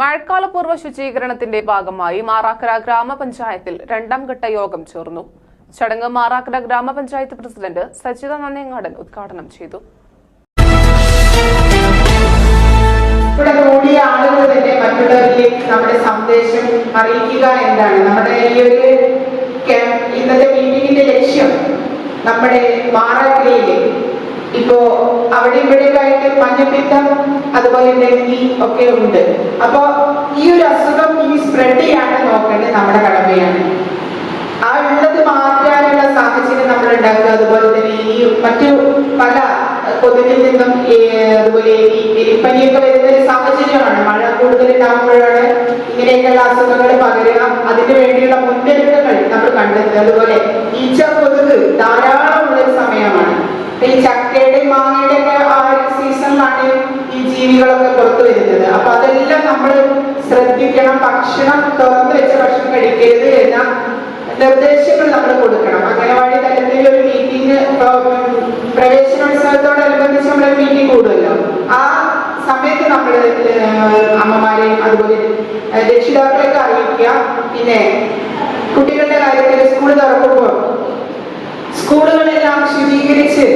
മഴക്കാലപൂർവ ശുചീകരണത്തിന്റെ ഭാഗമായി മാറാക്കര ഗ്രാമപഞ്ചായത്തിൽ രണ്ടാം ഘട്ട യോഗം ചേർന്നു. ചടങ്ങ് മാറാക്കര ഗ്രാമപഞ്ചായത്ത് പ്രസിഡന്റ് സജിത നന്ദിയങ്ങാടൻ ഉദ്ഘാടനം ചെയ്തു. ആളുകൾ നമ്മുടെ സന്ദേശം അറിയിക്കുക എന്താണ് നമ്മുടെ ഈ ഒരു ഇന്നത്തെ മീറ്റിംഗിന്റെ ലക്ഷ്യം നമ്മുടെ മാറാക്കരയിൽ ഇപ്പോ അവിടെ ഇവിടെയൊക്കെ ആയിട്ട് മഞ്ഞപ്പിത്തം അതുപോലെ ഡെങ്കി ഒക്കെ ഉണ്ട്. അപ്പോ ഈ ഒരു അസുഖം ഈ സ്പ്രെഡ് ചെയ്യാണ്ട് നോക്കേണ്ടത് നമ്മുടെ കടമയാണ്. ആ ഉള്ളത് മാറ്റാനുള്ള സാഹചര്യം നമ്മൾ ഉണ്ടാക്കുക അതുപോലെ തന്നെ ഈ മറ്റു പല കൊതുകിൽ നിന്നും അതുപോലെ എലിപ്പനിയൊക്കെ വരുന്ന ഒരു സാഹചര്യമാണ്. മഴ കൂടുതൽ ഉണ്ടാകുമ്പോഴാണ് ഇങ്ങനെയൊക്കെയുള്ള അസുഖങ്ങൾ പകരുക. അതിനു വേണ്ടിയുള്ള മുൻകരുതലുകൾ നമ്മൾ കണ്ടെത്തുക. അതുപോലെ ഈച്ച കൊതുക് ധാരാളം ഉള്ള ഒരു സമയമാണ് ഇപ്പൊ ഈ ചക്കയുടെയും മാങ്ങയുടെയും ഒക്കെ ആ ഒരു സീസണിലാണ് ഈ ജീവികളൊക്കെ പുറത്തു വരുന്നത് അപ്പൊ അതെല്ലാം നമ്മൾ ശ്രദ്ധിക്കണം ഭക്ഷണം തുറന്നു വെച്ച ഭക്ഷണം കഴിക്കരുത് എന്ന നിർദ്ദേശങ്ങൾ നമ്മൾ കൊടുക്കണം. അംഗനവാടി തലത്തിൽ ഒരു മീറ്റിംഗ് പ്രവേശനോത്സവത്തോടനുബന്ധിച്ച് നമ്മൾ മീറ്റിംഗ് കൂടുമല്ലോ. ആ സമയത്ത് നമ്മൾ അമ്മമാരെയും അതുപോലെ രക്ഷിതാക്കളെയൊക്കെ അറിയിക്കുക. പിന്നെ കുട്ടികളുടെ കാര്യത്തിൽ സ്കൂൾ തുറക്കുമ്പോൾ സ്കൂളുകളെല്ലാം ശുചീകരിച്ച്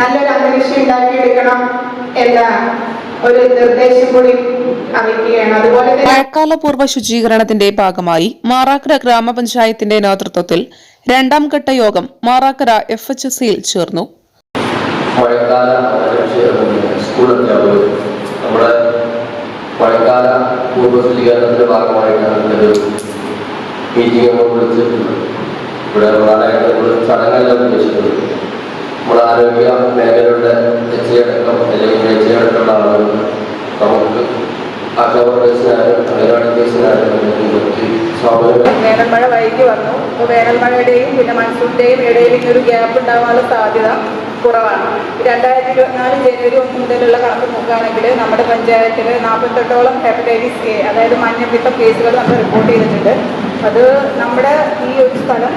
നല്ലൊരു അന്തരീക്ഷം ഉണ്ടാക്കിയെടുക്കണം എന്ന ഒരു നിർദ്ദേശം കൂടി മഴക്കാലപൂർവ ശുചീകരണത്തിന്റെ ഭാഗമായി മാറാക്കര ഗ്രാമപഞ്ചായത്തിന്റെ നേതൃത്വത്തിൽ രണ്ടാം ഘട്ട യോഗം മാറാക്കര എഫ് എച്ച് എസ് സിയിൽ ചേർന്നു. മഴക്കാല സ്കൂൾ അധ്യാപകർ നമ്മുടെ മഴക്കാല പൂർവ ശുചീകരണത്തിന്റെ ഭാഗമായിട്ടാണ് ഇന്നൊരു മീറ്റിംഗ് നമ്മൾ വിളിച്ചിട്ടുള്ളത് ഇവിടെ പ്രധാനമായിട്ട് നമ്മൾ ചടങ്ങെല്ലാം ഉദ്ദേശിക്കുന്നത് നമ്മുടെ ആരോഗ്യ മേഖലയുടെ എച്ച് അടക്കം അല്ലെങ്കിൽ എച്ച് അടക്കമുള്ള ആളുകൾ വേനൽമഴ വൈകി വന്നു. അപ്പോൾ വേനൽമഴയുടെയും പിന്നെ മൺസൂണിന്റെയും ഇടയിൽ ഇങ്ങനെ ഒരു ഗ്യാപ്പ് ഉണ്ടാവാനുള്ള സാധ്യത കുറവാണ്. രണ്ടായിരത്തി ഇരുപത്തിനാല് ജനുവരി ഒന്ന് മുതലുള്ള കണക്ക് നോക്കുകയാണെങ്കിൽ നമ്മുടെ പഞ്ചായത്തിൽ നാൽപ്പത്തെട്ടോളം ഹെപ്പറ്റൈറ്റിസ് എ അതായത് മഞ്ഞപ്പിത്തം കേസുകൾ നമ്മൾ റിപ്പോർട്ട് ചെയ്തിട്ടുണ്ട്. അത് നമ്മുടെ ഈ ഒരു സ്ഥലം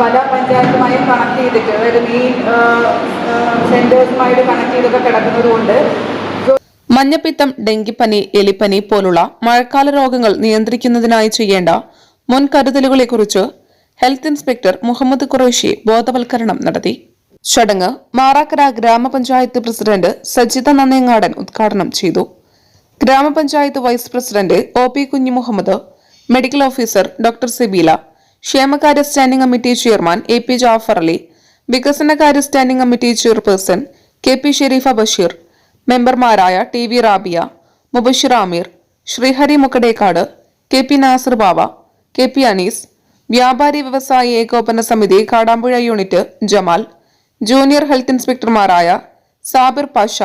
പല പഞ്ചായത്തുമായും കണക്ട് ചെയ്തിട്ട് അതായത് മെയിൻ സെന്റേഴ്സുമായിട്ട് കണക്ട് ചെയ്തൊക്കെ കിടക്കുന്നത് കൊണ്ട് മഞ്ഞപ്പിത്തം ഡെങ്കിപ്പനി എലിപ്പനി പോലുള്ള മഴക്കാല രോഗങ്ങൾ നിയന്ത്രിക്കുന്നതിനായി ചെയ്യേണ്ട മുൻകരുതലുകളെക്കുറിച്ച് ഹെൽത്ത് ഇൻസ്പെക്ടർ മുഹമ്മദ് ഖുറേഷി ബോധവൽക്കരണം നടത്തി. ചടങ്ങ് മാറാക്കര ഗ്രാമപഞ്ചായത്ത് പ്രസിഡന്റ് സജിത നന്നേങ്ങാടൻ ഉദ്ഘാടനം ചെയ്തു. ഗ്രാമപഞ്ചായത്ത് vice president O P Kunju Muhammad medical officer doctor Sibeela ക്ഷേമകാര്യ standing committee chairman A P Jafar Ali വികസനകാര്യ standing committee chairperson K P Sherifa Basheer മെമ്പർമാരായ T V Rabiya Mubashir Ameer Sreehari Mukkadekkad K P Nasar Baba K P Anees വ്യാപാരി വ്യവസായി ഏകോപന സമിതി Kadampuzha unit Jamal junior health ഇൻസ്പെക്ടർമാരായ Sabir Pasha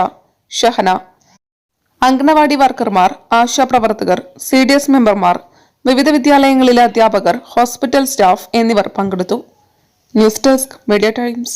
Shahana anganwadi വർക്കർമാർ ആശാപ്രവർത്തകർ C D S മെമ്പർമാർ വിവിധ വിദ്യാലയങ്ങളിലെ അധ്യാപകർ ഹോസ്പിറ്റൽ സ്റ്റാഫ് എന്നിവർ പങ്കെടുത്തു. News desk media Times.